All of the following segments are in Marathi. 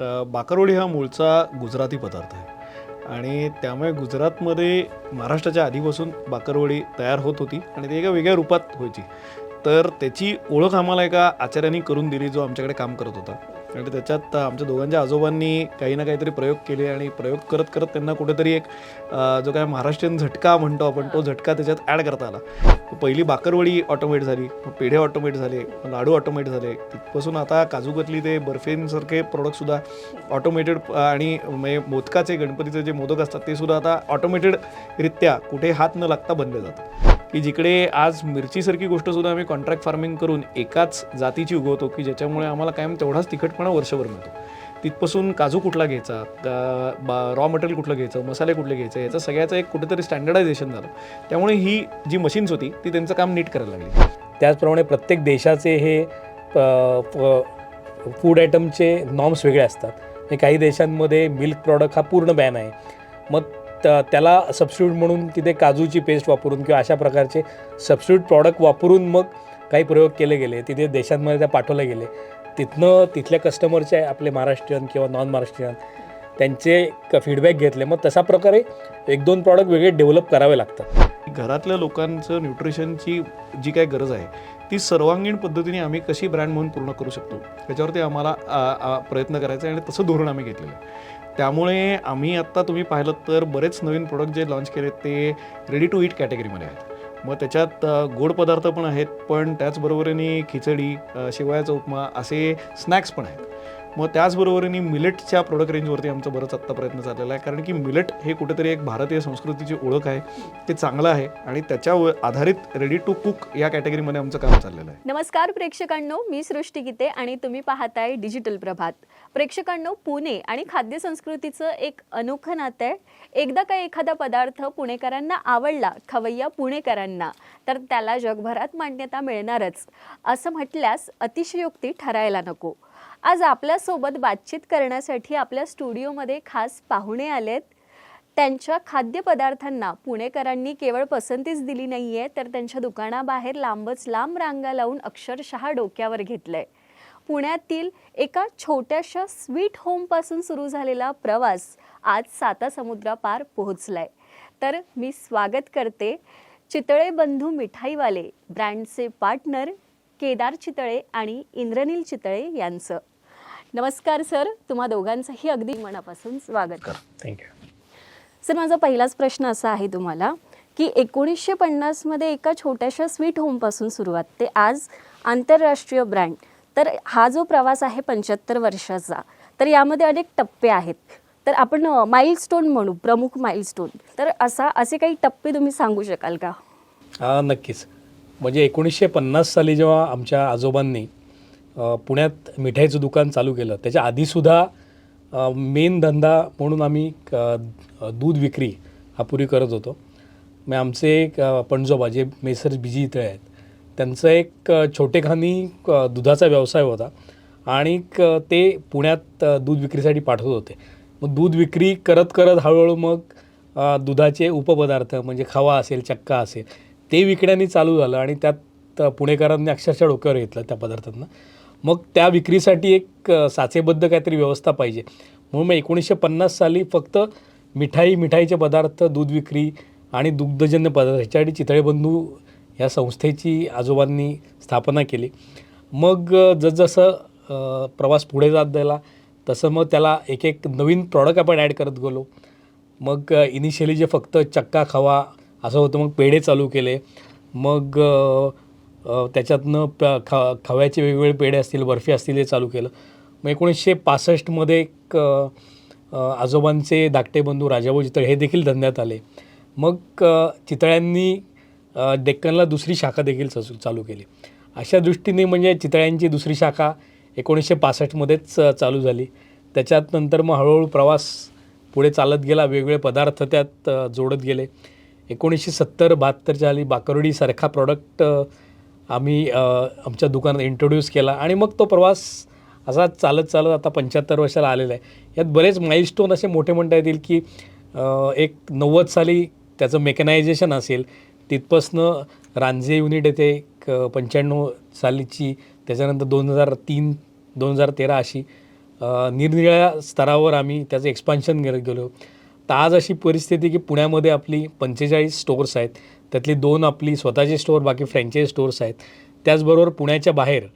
अ, बाकरवडी हा मूळचा गुजराती पदार्थ आहे. आणि त्यामुळे गुजरातमध्ये महाराष्ट्राच्या आधीपासून बाकरवडी तयार होत होती आणि ती एका वेगळ्या रूपात व्हायची तर त्याची ओळख आम्हाला एका आचार्यांनी करून दिली जो आमच्याकडे काम करत होता. आणि त्याच्यात आमच्या दोघांच्या आजोबांनी काही ना काहीतरी प्रयोग केले आणि प्रयोग करत करत त्यांना कुठेतरी एक जो काय महाराष्ट्रीयन झटका म्हणतो आपण तो झटका त्याच्यात ॲड करता आला. पहिली बाकरवडी ऑटोमेट झाली मग पेढे ऑटोमेट झाले मग लाडू ऑटोमेट झाले. तिथपासून आता काजूकतली ते बर्फींसारखे प्रोडक्टसुद्धा ऑटोमेटेड आणि म्हणजे मोदकाचे गणपतीचे जे मोदक असतात ते सुद्धा आता ऑटोमेटेडरित्या कुठे हात न लागता बनले जातात. की जिकडे आज मिरचीसारखी गोष्टसुद्धा आम्ही कॉन्ट्रॅक्ट फार्मिंग करून एकाच जातीची उगवतो की ज्याच्यामुळे आम्हाला कायम तेवढाच तिखटपणा वर्षभर मिळतो. तिथपासून काजू कुठला घ्यायचा रॉ मटेरियल कुठलं घ्यायचं मसाले कुठले घ्यायचे याचं सगळ्याचं एक कुठेतरी स्टँडर्डायझेशन झालं. त्यामुळे ही जी मशीन्स होती ती त्यांचं काम नीट करायला लागली. त्याचप्रमाणे प्रत्येक देशाचे हे फूड आयटमचे नॉर्म्स वेगळे असतात. काही देशांमध्ये मिल्क प्रॉडक्ट हा पूर्ण बॅन आहे. मग त- त्याला सबस्टिट्यूट म्हणून तिथे काजूची पेस्ट वापरून किंवा अशा प्रकारचे सबस्टिट्यूट प्रॉडक्ट वापरून मग काही प्रयोग केले गेले. तिथे देशांमध्ये त्या पाठवले गेले. तिथनं तिथल्या कस्टमरचे आपले महाराष्ट्रीयन किंवा नॉन महाराष्ट्रीयन त्यांचे फीडबॅक घेतले. मग तशा प्रकारे एक दोन प्रॉडक्ट वेगळे डेव्हलप करावे लागतात. घरातल्या लोकांचं न्यूट्रिशनची जी काय गरज आहे ती सर्वांगीण पद्धतीने आम्ही कशी ब्रँड म्हणून पूर्ण करू शकतो? त्याच्यावरती आम्हाला प्रयत्न करायचा आहे आणि तसं धोरण आम्ही घेतलेलं आहे. त्यामुळे आम्ही आत्ता तुम्ही पाहिलं तर बरेच नवीन प्रोडक्ट जे लॉन्च केले ते रेडी टू इट कॅटेगरीमध्ये आहेत. मग त्याच्यात गोड पदार्थ पण आहेत पण त्याचबरोबरीने खिचडी शेवयाचा उपमा असे स्नॅक्स पण आहेत. मग त्याचबरोबरीने मिलेटच्या प्रोडक्ट रेंजवरती आमचा बरंच आत्ता प्रयत्न चाललेला आहे. कारण की मिलेट हे कुठेतरी एक भारतीय संस्कृतीची ओळख आहे. ते चांगलं आहे आणि त्याच्यावर आधारित रेडी टू कुक या कॅटेगरीमध्ये आमचं काम चाललेलं आहे. नमस्कार प्रेक्षकांनो मी सृष्टी गीते आणि तुम्ही पाहताय डिजिटल प्रभात. प्रेक्षकांनो पुणे आणि खाद्य संस्कृतीचं एक अनोखं नातं आहे. एकदा का एखादा पदार्थ पुणेकरांना आवडला खवय्या पुणेकरांना तर त्याला जगभरात मान्यता मिळणारच. असं म्हटल्यास अतिशयोक्ती ठरायला नको. आज आपल्यासोबत बातचीत करण्यासाठी आपल्या स्टुडिओमध्ये खास पाहुणे आलेत. त्यांच्या खाद्यपदार्थांना पुणेकरांनी केवळ पसंतीच दिली नाही आहे तर त्यांच्या दुकानाबाहेर लांबच लांब रांगा लावून अक्षरशः डोक्यावर घेतलंय. पुण्यातील एका छोट्याशा स्वीट होमपासून सुरू झालेला प्रवास आज साता समुद्रापार पोहोचलाय. तर मी स्वागत करते चितळे बंधू मिठाईवाले ब्रँडचे पार्टनर केदार चितळे आणि इंद्रनील चितळे यांचं. नमस्कार सर. तुम्हा दोघांचंही अगदी मनापासून स्वागत. थँक्यू सर माझा पहिलाच प्रश्न असा आहे तुम्हाला की एकोणीसशे पन्नासमध्ये एका छोट्याशा स्वीट होमपासून सुरुवात ते आज आंतरराष्ट्रीय ब्रँड. तर हा जो प्रवास आहे पंच्याहत्तर वर्षाचा तर यामध्ये अनेक टप्पे आहेत. तर आपण माइलस्टोन म्हणू प्रमुख माइलस्टोन तर असा असे काही टप्पे तुम्ही सांगू शकाल का? नक्कीच. म्हणजे एकोणीसशे पन्नास साली जेव्हा आमच्या आजोबांनी पुण्यात मिठाईचं दुकान चालू केलं त्याच्या आधीसुद्धा मेन धंदा म्हणून आम्ही दूध विक्री हा पूर्वी करत होतो. मग आमचे एक पणजोबा जे मेसर बिजी इथे आहेत त्यांचं एक छोटेखानी दुधाचा व्यवसाय होता आणि ते पुण्यात दूध विक्रीसाठी पाठवत होते. मग दूध विक्री करत करत हळूहळू मग दुधाचे उपपदार्थ म्हणजे खवा असेल चक्का असेल ते विकण्याने चालू झालं आणि त्यात पुणेकरांनी अक्षरशः डोक्यावर घेतलं त्या पदार्थांना मग त्या विक्रीसाठी एक साचेबद्ध काहीतरी व्यवस्था पाहिजे. म्हणून मग एकोणीसशे पन्नास साली फक्त मिठाई मिठाईचे पदार्थ दूध विक्री आणि दुग्धजन्य पदार्थ ह्याच्यासाठी चितळेबंधू या संस्थेची आजोबांनी स्थापना केली. मग जसजसं प्रवास पुढे जात गेला तसं मग त्याला एक एक नवीन प्रॉडक्ट आपण ॲड करत गेलो. मग इनिशियली जे फक्त चक्का खवा असं होतं. मग पेढे चालू केले. मग त्याच्यातनं प ख खव्याचे वेगवेगळे पेढे असतील बर्फी असतील हे चालू केलं. मग एकोणीसशे पासष्टमध्ये एक आजोबांचे धाकटे बंधू राजाभाऊ चितळे हे देखील धंद्यात आले. मग चितळ्यांनी डेक्कनला दुसरी शाखा देखील चालू चालू केली. अशा दृष्टीने म्हणजे चितळ्यांची दुसरी शाखा एकोणीसशे पासष्टमध्येच चालू झाली. त्याच्यात नंतर मग हळूहळू प्रवास पुढे चालत गेला. वेगवेगळे पदार्थ त्यात जोडत गेले. एकोणीसशे सत्तर बहात्तरच्या आली बाकरडीसारखा प्रॉडक्ट आम्ही आमच्या दुकानात इंट्रोड्यूस केला. आणि मग तो प्रवास असा चालत चालत आता पंच्याहत्तर वर्षाला आलेला आहे. यात बरेच माइलस्टोन असे मोठे म्हणता येतील की एक नव्वद साली त्याचं मेकॅनायझेशन असेल. तिथपासनं रांझे युनिट येथे एक पंच्याण्णव सालीची त्याच्यानंतर दोन हजार तीन दोन हजार तेरा अशी निरनिराळ्या स्तरावर आम्ही त्याचं एक्सपान्शन करत गेलो तर आज अशी परिस्थिती की पुण्यामध्ये आपली पंचेचाळीस स्टोअर्स आहेत. त्यातली दोन आपली स्वतःचे स्टोअर बाकी फ्रँचाईज स्टोअर्स आहेत. त्याचबरोबर पुण्याच्या बाहेर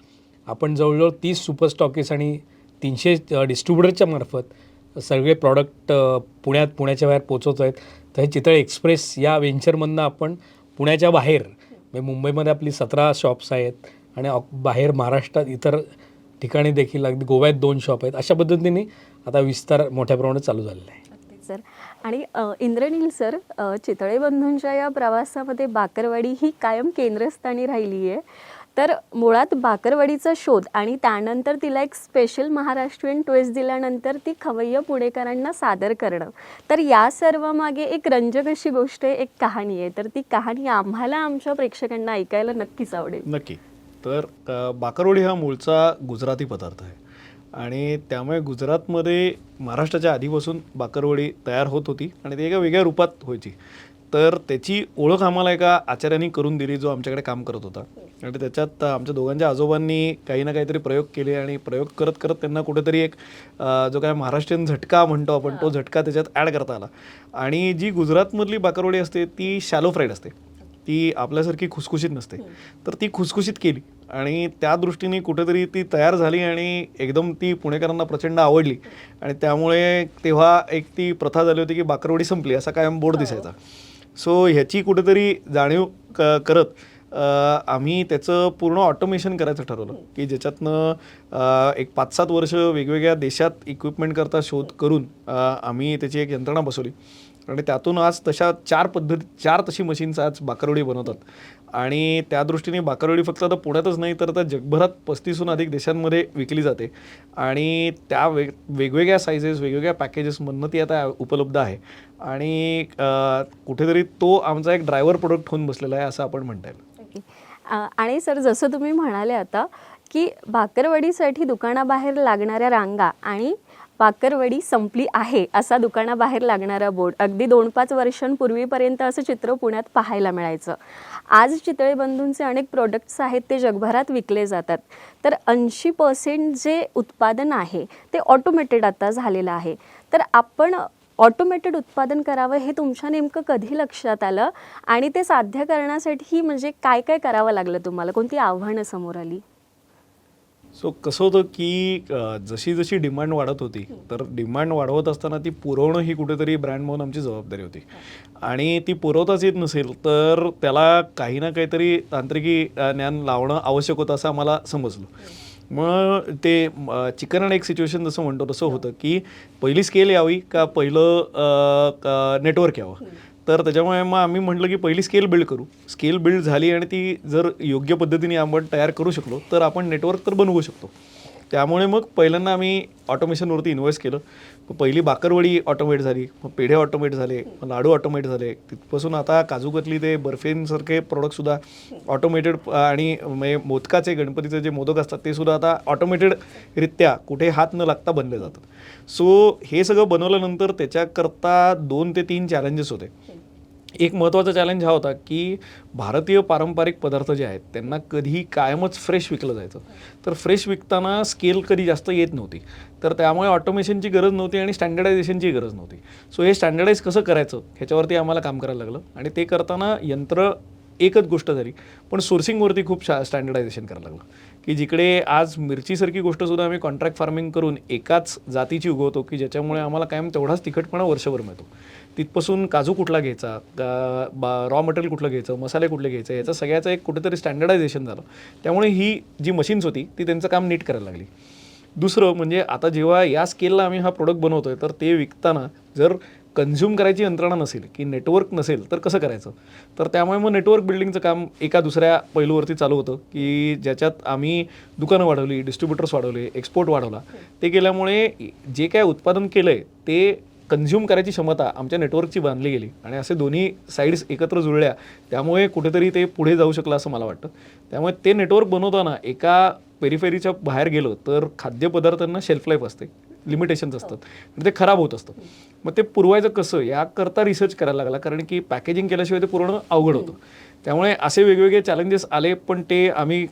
आपण जवळजवळ तीस सुपर स्टॉकीस आणि तीनशे डिस्ट्रीब्युटरच्या मार्फत सगळे प्रॉडक्ट पुण्यात पुण्याच्या बाहेर पोचवत आहेत. तर हे चितळ एक्सप्रेस या वेंचरमधनं आपण पुण्याच्या बाहेर म्हणजे मुंबईमध्ये आपली सतरा शॉप्स आहेत आणि बाहेर महाराष्ट्रात इतर ठिकाणी देखील अगदी गोव्यात दोन शॉप आहेत. अशा पद्धतीने आता विस्तार मोठ्या प्रमाणात चालू झालेला आहे. सर. आणि इंद्रनील सर चितळेबंधूंच्या चितळे बंधूंच्या या प्रवासामध्ये बाकरवाडी ही कायम केंद्रस्थानी राहिली आहे तर मुळात बाकरवाडीचा शोध आणि त्यानंतर तिला एक स्पेशल महाराष्ट्रीयन ट्विस्ट दिल्यानंतर ती खवय्य पुणेकरांना सादर करणं. तर या सर्वामागे एक रंजक अशी गोष्ट आहे एक कहाणी आहे. तर ती कहाणी आम्हाला आमच्या प्रेक्षकांना ऐकायला नक्कीच आवडेल. नक्की. तर बाकरवाडी बाकरवडी हा मूळचा गुजराती पदार्थ आहे. आणि त्यामुळे गुजरातमध्ये महाराष्ट्राच्या आधीपासून बाकरवडी तयार होत होती आणि ती एका वेगळ्या रूपात व्हायची. तर त्याची ओळख आम्हाला एका आचार्यांनी करून दिली जो आमच्याकडे काम करत होता. आणि त्याच्यात आमच्या दोघांच्या आजोबांनी काही ना काहीतरी प्रयोग केले आणि प्रयोग करत करत त्यांना कुठेतरी एक जो काय महाराष्ट्रीयन झटका म्हणतो आपण तो झटका त्याच्यात ॲड करता आला. आणि जी गुजरातमधली बाकरवडी असते ती शॅलो फ्राईड असते. ती आपल्यासारखी खुसखुशीत नसते. तर ती खुसखुशीत केली आणि त्या दृष्टीने कुठेतरी ती तयार झाली आणि एकदम ती पुणेकरांना प्रचंड आवडली. आणि त्यामुळे तेव्हा एक ती प्रथा झाली होती की बाकरवडी संपली असा कायम बोर्ड दिसायचा. सो ह्याची कुठेतरी जाणीव क करत आम्ही त्याचं पूर्ण ऑटोमेशन करायचं ठरवलं. की ज्याच्यातनं एक पाच सात वर्ष वेगवेगळ्या देशात इक्विपमेंट करता शोध करून आम्ही त्याची एक यंत्रणा बसवली. आणि त्यातून आज तशा चार पद्धती चार तशी मशीन्स आज बाकरवडी बनवतात. आणि त्या दृष्टीने बाकरवडी फक्त आता पुण्यातच नाही तर आता जगभरात पस्तीसहून अधिक देशांमध्ये विकली जाते. आणि त्या वेग वेगवेगळ्या सायझेस वेगवेगळ्या पॅकेजेसमधनं ती आता उपलब्ध आहे. आणि कुठेतरी तो आमचा एक ड्रायव्हर प्रोडक्ट होऊन बसलेला आहे असं आपण म्हणता येईल. आणि सर जसं तुम्ही म्हणाले आता की भाकरवडीसाठी दुकानाबाहेर लागणाऱ्या रांगा आणि पाकरवडी संपली आहे असा दुकानाबाहेर लागणारा बोर्ड अगदी दोन पाच वर्षांपूर्वीपर्यंत असं चित्र पुण्यात पाहायला मिळायचं. आज चितळे बंधूंचे अनेक प्रोडक्ट्स आहेत ते जगभरात विकले जातात. तर ऐंशी पर्सेंट जे उत्पादन आहे ते ऑटोमेटेड आता झालेलं आहे. तर आपण ऑटोमेटेड उत्पादन करावं हे तुमच्या नेमकं कधी लक्षात आलं? आणि ते साध्य करण्यासाठी म्हणजे काय काय करावं लागलं तुम्हाला? कोणती आव्हानं समोर आली? सो कसं होतं की जशी जशी डिमांड वाढत होती तर डिमांड वाढवत असताना ती पुरवणं ही कुठेतरी ब्रँड म्हणून आमची जबाबदारी होती. आणि ती पुरवताच येत नसेल तर त्याला काही ना काहीतरी तांत्रिकी ज्ञान लावणं आवश्यक होतं असं आम्हाला समजलं. मग ते चिकन अँड एक सिच्युएशन जसं म्हणतो तसं होतं की पहिली स्केल यावी का पहिलं नेटवर्क यावं? तर त्याच्यामुळे मग आम्ही म्हटलं की पहिली स्केल बिल्ड करू. स्केल बिल्ड झाली आणि ती जर योग्य पद्धतीने आपण तयार करू शकलो तर आपण नेटवर्क तर बनवू शकतो. त्यामुळे मग पहिल्यांदा आम्ही ऑटोमेशनवरती इन्व्हेस्ट केलं. मग पहिली बाकरवडी ऑटोमेट झाली मग पेढे ऑटोमेट झाले मग लाडू ऑटोमेट झाले. तिथपासून आता काजूकतली ते बर्फींसारखे प्रोडक्टसुद्धा ऑटोमेटेड आणि म्हणजे मोदकाचे गणपतीचे जे मोदक असतात ते सुद्धा आता ऑटोमेटेडरित्या कुठे हात न लागता बनले जातात. सो हे सगळं बनवल्यानंतर त्याच्याकरता दोन ते तीन चॅलेंजेस होते. एक महत्त्वाचा चॅलेंज हा होता की भारतीय पारंपरिक पदार्थ जे आहेत त्यांना कधी कायमच फ्रेश विकलं जायचं. तर फ्रेश विकताना स्केल कधी जास्त येत नव्हती. तर त्यामुळे ऑटोमेशनची गरज नव्हती आणि स्टँडर्डायझेशनची गरज नव्हती. सो हे स्टँडर्डाईज कसं करायचं? ह्याच्यावरती आम्हाला काम करायला लागलं. आणि ते करताना यंत्र एकच गोष्ट झाली. पण सोर्सिंगवरती खूप शा स्टँडर्डायझेशन करायला लागलं. की जिकडे आज मिरचीसारखी गोष्टसुद्धा आम्ही कॉन्ट्रॅक्ट फार्मिंग करून एकाच जातीची उगवतो की ज्याच्यामुळे आम्हाला कायम तेवढाच तिखटपणा वर्षभर मिळतो. तिथपासून काजू कुठला घ्यायचा रॉ मटेरियल कुठलं घ्यायचं मसाले कुठले घ्यायचे याचं सगळ्याचं एक कुठेतरी स्टँडर्डायझेशन झालं. त्यामुळे ही जी मशीन्स होती ती त्यांचं काम नीट करायला लागली. दुसरं म्हणजे आता जेव्हा या स्केलला आम्ही हा प्रोडक्ट बनवतो आहे तर ते विकताना जर कन्झ्युम करायची यंत्रणा नसेल की नेटवर्क नसेल तर कसं करायचं? तर त्यामुळे मग नेटवर्क बिल्डिंगचं काम एका दुसऱ्या पैलूवरती चालू होतं की ज्याच्यात आम्ही दुकानं वाढवली डिस्ट्रीब्युटर्स वाढवले एक्सपोर्ट वाढवला. ते केल्यामुळे जे काय उत्पादन केलं आहे ते कन्झ्युम करायची क्षमता आमच्या नेटवर्कची बांधली गेली. आणि असे दोन्ही साईड्स एकत्र जुळल्या त्यामुळे कुठेतरी ते पुढे जाऊ शकलं असं मला वाटतं. त्यामुळे ते नेटवर्क बनवताना एका पेरिफेरीच्या बाहेर गेलो तर खाद्यपदार्थांना शेल्फ लाईफ असते. लिमिटेशन्स असतात. ते खराब होत असतं. मग ते पुरवायचं कसं? याकरता रिसर्च करायला लागला. कारण की पॅकेजिंग केल्याशिवाय ते पूर्ण अवघड होतं. त्यामुळे असे वेगवेगळे चॅलेंजेस आले पण ते आम्ही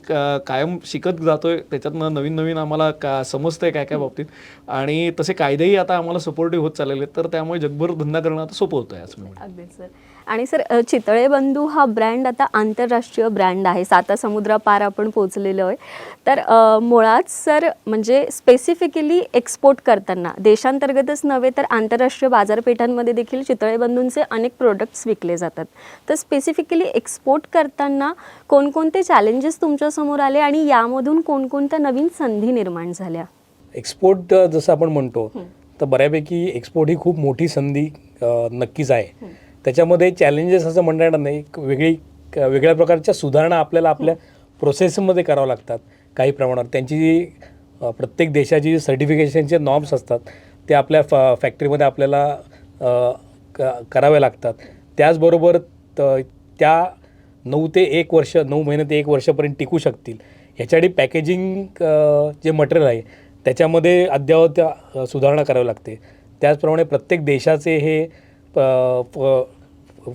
कायम शिकत जातोय. त्याच्यातनं नवीन नवीन आम्हाला का समजतंय काय काय बाबतीत. आणि तसे कायदेही आता आम्हाला सपोर्टिव्ह होत चाललेले आहेत. तर त्यामुळे जगभर धंदा करणं आता सोपं होतं आहे असं अगदी सर. आणि सर चितळे बंधू हा ब्रँड आता आंतरराष्ट्रीय ब्रँड आहे. साता समुद्रापार आपण पोचलेलो आहे. तर मुळात सर म्हणजे स्पेसिफिकली एक्सपोर्ट करताना देशांतर्गतच नव्हे तर आंतरराष्ट्रीय बाजारपेठांमध्ये देखील चितळे बंधूंचे अनेक प्रोडक्ट्स विकले जातात. तर स्पेसिफिकली एक्सपोर्ट करताना कोणकोणते चॅलेंजेस तुमच्यासमोर आले आणि यामधून कोणकोणत्या नवीन संधी निर्माण झाल्या? एक्सपोर्ट जसं आपण म्हणतो तर बऱ्यापैकी एक्सपोर्ट ही खूप मोठी संधी नक्कीच आहे. त्याच्यामध्ये चॅलेंजेस असं म्हणता येणार नाही. एक वेगळी क- वेगळ्या प्रकारच्या सुधारणा आपल्याला आपल्या प्रोसेसमध्ये करावं लागतात काही प्रमाणात त्यांची जी प्रत्येक देशाची जी सर्टिफिकेशनचे नॉर्म्स असतात ते आपल्या फ फॅक्टरीमध्ये आपल्याला क- करावे लागतात. त्याचबरोबर त- त्या नऊ ते एक वर्ष नऊ महिने ते एक वर्षापर्यंत टिकू शकतील. ह्याच्यासाठी पॅकेजिंग जे मटेरियल आहे त्याच्यामध्ये अद्ययावत सुधारणा करावी लागते. त्याचप्रमाणे प्रत्येक देशाचे हे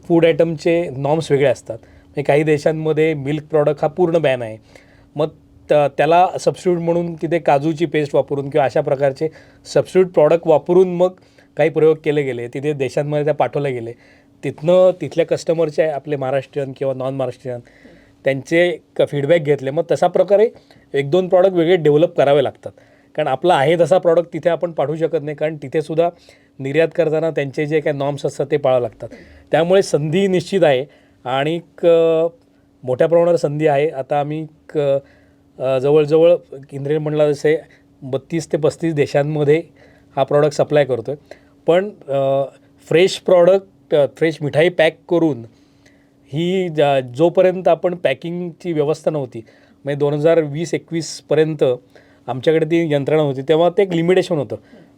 फूड आयटमचे नॉर्म्स वेगळे असतात. म्हणजे काही देशांमध्ये मिल्क प्रॉडक्ट हा पूर्ण बॅन आहे. मग त- त्याला सबस्टिट्यूट म्हणून तिथे काजूची पेस्ट वापरून किंवा अशा प्रकारचे सबस्टिट्यूट प्रॉडक्ट वापरून मग काही प्रयोग केले गेले. तिथे देशांमध्ये त्या पाठवले गेले. तिथनं तिथल्या कस्टमरचे आपले महाराष्ट्रीयन किंवा नॉन महाराष्ट्रीयन त्यांचे क फीडबॅक घेतले. मग तशा प्रकारे एक दोन प्रॉडक्ट वेगळे डेव्हलप करावे लागतात. कारण आपला आहे तसा प्रॉडक्ट तिथे आपण पाठवू शकत नाही. कारण तिथेसुद्धा निर्यात करताना त्यांचे जे काही नॉर्म्स असतात ते पाळावं लागतात. त्यामुळे संधी निश्चित आहे. आणि मोठ्या प्रमाणावर संधी आहे. आता आम्ही क जवळजवळ केंद्रीय म्हणला जसे बत्तीस ते पस्तीस देशांमध्ये हा प्रॉडक्ट सप्लाय करतो आहे पण फ्रेश प्रॉडक्ट फ्रेश मिठाई पॅक करून ही ज्या जोपर्यंत आपण पॅकिंगची व्यवस्था नव्हती म्हणजे दोन हजार वीस एकवीसपर्यंत आमच्याकडे ती यंत्रणा होती तेव्हा ते एक लिमिटेशन होतं.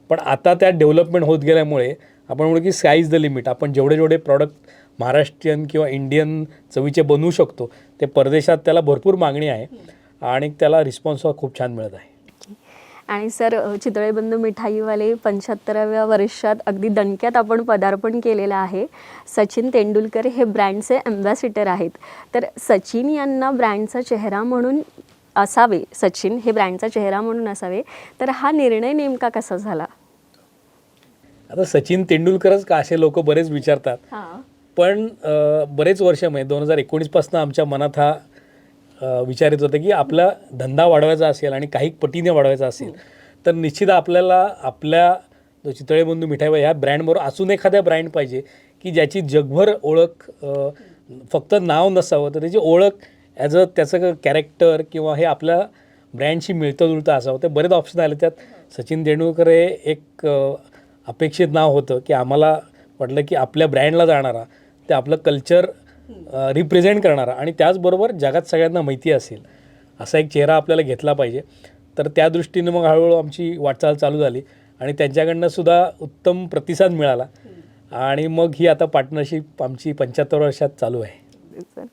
पण आता त्या डेव्हलपमेंट होत गेल्यामुळे आपण म्हणू की स्काय द लिमिट आपण जेवढे जेवढे प्रॉडक्ट महाराष्ट्रीयन किंवा इंडियन चवीचे बनवू शकतो ते परदेशात त्याला भरपूर मागणी आहे आणि त्याला रिस्पॉन्स खूप छान मिळत आहे. आणि सर अ, मिठाईवाले पंच्याहत्तराव्या वर्षात अगदी दणक्यात आपण पदार्पण केलेलं आहे. सचिन तेंडुलकर हे ब्रँडचे अँबॅसिटर आहेत. तर सचिन यांना ब्रँडचा चेहरा म्हणून असावे सचिन हे ब्रँडचा चेहरा म्हणून असावे. तर हा निर्णय नेमका कसा झाला? आता सचिन तेंडुलकरच का असे लोक बरेच विचारतात? पण बरेच वर्ष म्हणजे दोन हजार एकोणीसपासून आमच्या मनात हा विचार येत होता की आपला धंदा वाढवायचा असेल आणि काही पटीने वाढवायचा असेल तर निश्चित आपल्याला आपल्या जो चितळे बंधू मिठाई ह्या ब्रँडबरोबर अजून एखाद्या ब्रँड पाहिजे की ज्याची जगभर ओळख फक्त नाव नसावं तर त्याची ओळख ॲज अ त्याचं कॅरेक्टर किंवा हे आपल्या ब्रँडशी मिळतं जुळतं असं होतं. बरेच ऑप्शन आले त्यात. सचिन तेंडुलकर हे एक अपेक्षित नाव होतं की आम्हाला वाटलं की आपल्या ब्रँडला जाणारा ते आपलं कल्चर रिप्रेझेंट करणारा. आणि त्याचबरोबर जगात सगळ्यांना माहिती असेल असा एक चेहरा आपल्याला घेतला पाहिजे. तर त्या दृष्टीने मग हळूहळू आमची वाटचाल चालू झाली. आणि त्यांच्याकडनं सुद्धा उत्तम प्रतिसाद मिळाला. आणि मग ही आता पार्टनरशिप आमची पंच्याहत्तर वर्षात चालू आहे. सर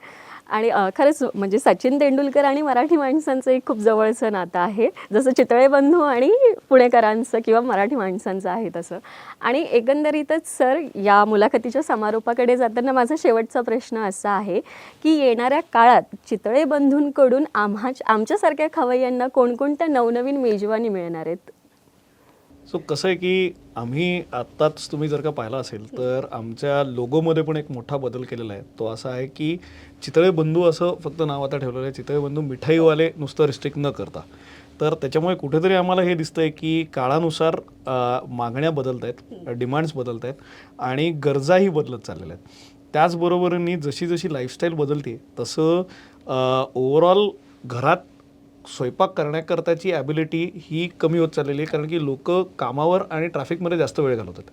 आणि खरंच म्हणजे सचिन तेंडुलकर आणि मराठी माणसांचं एक खूप जवळचं नातं आहे. जसं चितळे बंधू आणि पुणेकरांचं किंवा मराठी माणसांचं आहे तसं. आणि एकंदरीतच सर या मुलाखतीच्या समारोपाकडे जाताना माझा शेवटचा प्रश्न असा आहे की येणाऱ्या काळात चितळे बंधूंकडून आम्हा आमच्यासारख्या खवय्यांना कोणकोणत्या नवनवीन मेजवानी मिळणार आहेत? सो कसं आहे की आम्ही आत्ताच तुम्ही जर का पाहिला असेल तर आमच्या लोगोमध्ये पण एक मोठा बदल केलेला आहे. तो असा आहे की चितळे बंधू असं फक्त नाव आता ठेवलेलं आहे. चितळे बंधू मिठाईवाले नुसतं रिस्ट्रिक्ट न करता. तर त्याच्यामुळे कुठेतरी आम्हाला हे दिसतंय की काळानुसार मागण्या बदलत आहेत डिमांड्स बदलत आहेत आणि गरजाही बदलत चाललेल्या आहेत. त्याचबरोबरीने जशी जशी लाईफस्टाईल बदलते तसं ओव्हरऑल घरात स्वयंपाक करण्याकरताची ॲबिलिटी ही कमी होत चाललेली आहे कारण की लोक कामावर आणि ट्रॅफिकमध्ये जास्त वेळ घालवतात.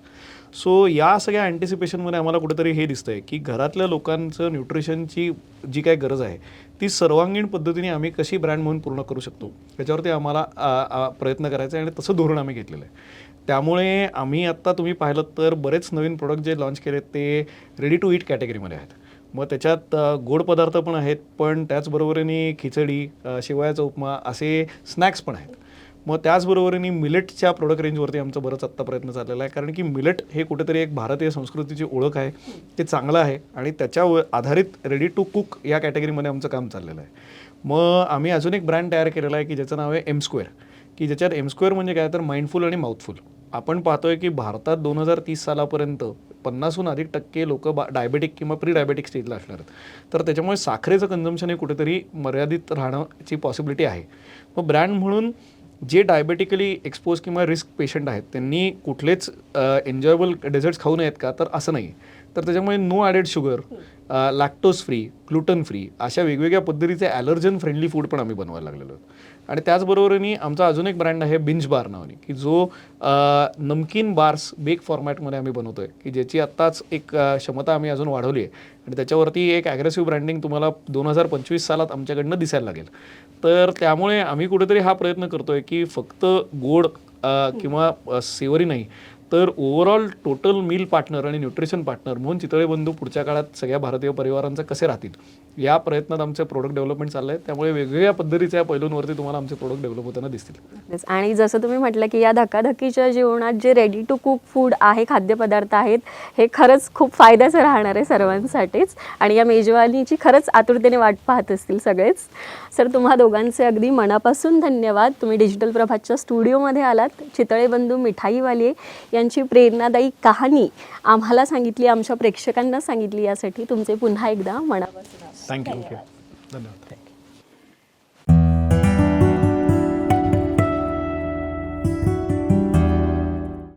सो या सगळ्या अँटिसिपेशनमध्ये आम्हाला कुठेतरी हे दिसतं आहे की घरातल्या लोकांचं न्यूट्रिशनची जी काय गरज आहे ती सर्वांगीण पद्धतीने आम्ही कशी ब्रँड म्हणून पूर्ण करू शकतो त्याच्यावरती आम्हाला प्रयत्न करायचा आहे आणि तसं धोरण आम्ही घेतलेलं आहे. त्यामुळे आम्ही आत्ता तुम्ही पाहिलं तर बरेच नवीन प्रोडक्ट जे लॉन्च केले ते रेडी टू ईट कॅटेगरीमध्ये आहेत. मग त्याच्यात गोड पदार्थ पण आहेत पण त्याचबरोबरीने खिचडी शिवायाचा शेवयाचा उपमा असे स्नॅक्स पण आहेत. मग त्याचबरोबरीने मिलेटच्या प्रोडक्ट रेंजवरती आमचा बरंच आत्ता प्रयत्न चाललेला आहे. कारण की मिलेट हे कुठेतरी एक भारतीय संस्कृतीची ओळख आहे. ते चांगलं आहे आणि त्याच्यावर आधारित रेडी टू कुक या कॅटेगरीमध्ये आमचं काम चाललेलं आहे. मग आम्ही अजून एक ब्रँड तयार केलेला आहे की ज्याचं नाव आहे एम स्क्वेअर की ज्याच्यात एम स्क्वेअर म्हणजे काय तर माइंडफुल आणि माउथफुल आपण पाहतोय की भारतात दोन हजार तीस सालापर्यंत पन्नासहून अधिक टक्के लोक बा डायबेटिक किंवा प्री डायबेटिक स्टेजला असणार आहेत. तर त्याच्यामुळे साखरेचं कन्झम्पन हे कुठेतरी मर्यादित राहण्याची पॉसिबिलिटी आहे. मग ब्रँड म्हणून जे डायबेटिकली एक्सपोज किंवा रिस्क पेशंट आहेत त्यांनी कुठलेच एन्जॉयबल डेझर्ट्स खाऊ नयेत का? तर असं नाही तर त्याच्यामुळे no added sugar lactose free gluten free अशा वेगवेगळ्या पद्धतीचे ॲलर्जन फ्रेंडली फूड पण आम्ही बनवायला लागलेलो आहोत. आणि त्याचबरोबरीने आमचा अजून एक ब्रँड आहे बिंज बार नावाने की जो नमकीन बार्स बेक फॉर्मॅटमध्ये आम्ही बनवतो आहे की ज्याची आत्ताच एक क्षमता आम्ही अजून वाढवली आहे. आणि त्याच्यावरती एक ॲग्रेसिव्ह ब्रँडिंग तुम्हाला दोन हजार पंचवीस सालात आमच्याकडनं दिसायला लागेल. तर त्यामुळे आम्ही कुठेतरी हा प्रयत्न करतो आहे की फक्त गोड किंवा सेवरी नाही तर ओव्हरऑल टोटल मील पार्टनर आणि न्यूट्रिशन पार्टनर म्हणून चितळे बंधू पुढच्या काळात सगळ्या भारतीय परिवारांचं कसे राहतील? या प्रयत्नात आमचे प्रोडक्ट डेव्हलपमेंट चाललं आहे त्यामुळे वेगवेगळ्या पद्धतीच्या पैलूंवरती तुम्हाला आमचे प्रोडक्ट डेव्हलप होताना दिसतील. आणि जसं तुम्ही म्हटलं की या धकाधकीच्या जीवनात जे रेडी टू कुक फूड आहे खाद्यपदार्थ आहेत हे खरंच खूप फायद्याचं राहणार आहे सर्वांसाठीच. आणि या मेजवानीची खरंच आतुरतेने वाट पाहत असतील सगळेच. सर तुम्हा दोघांचे अगदी मनापासून धन्यवाद. तुम्ही डिजिटल प्रभातच्या स्टुडिओमध्ये आलात. चितळे बंधू मिठाईवाले यांची प्रेरणादायी कहाणी आम्हाला सांगितली आमच्या प्रेक्षकांना सांगितली. यासाठी तुमचे पुन्हा एकदा मनापासून आभार. थँक्यू धन्यवाद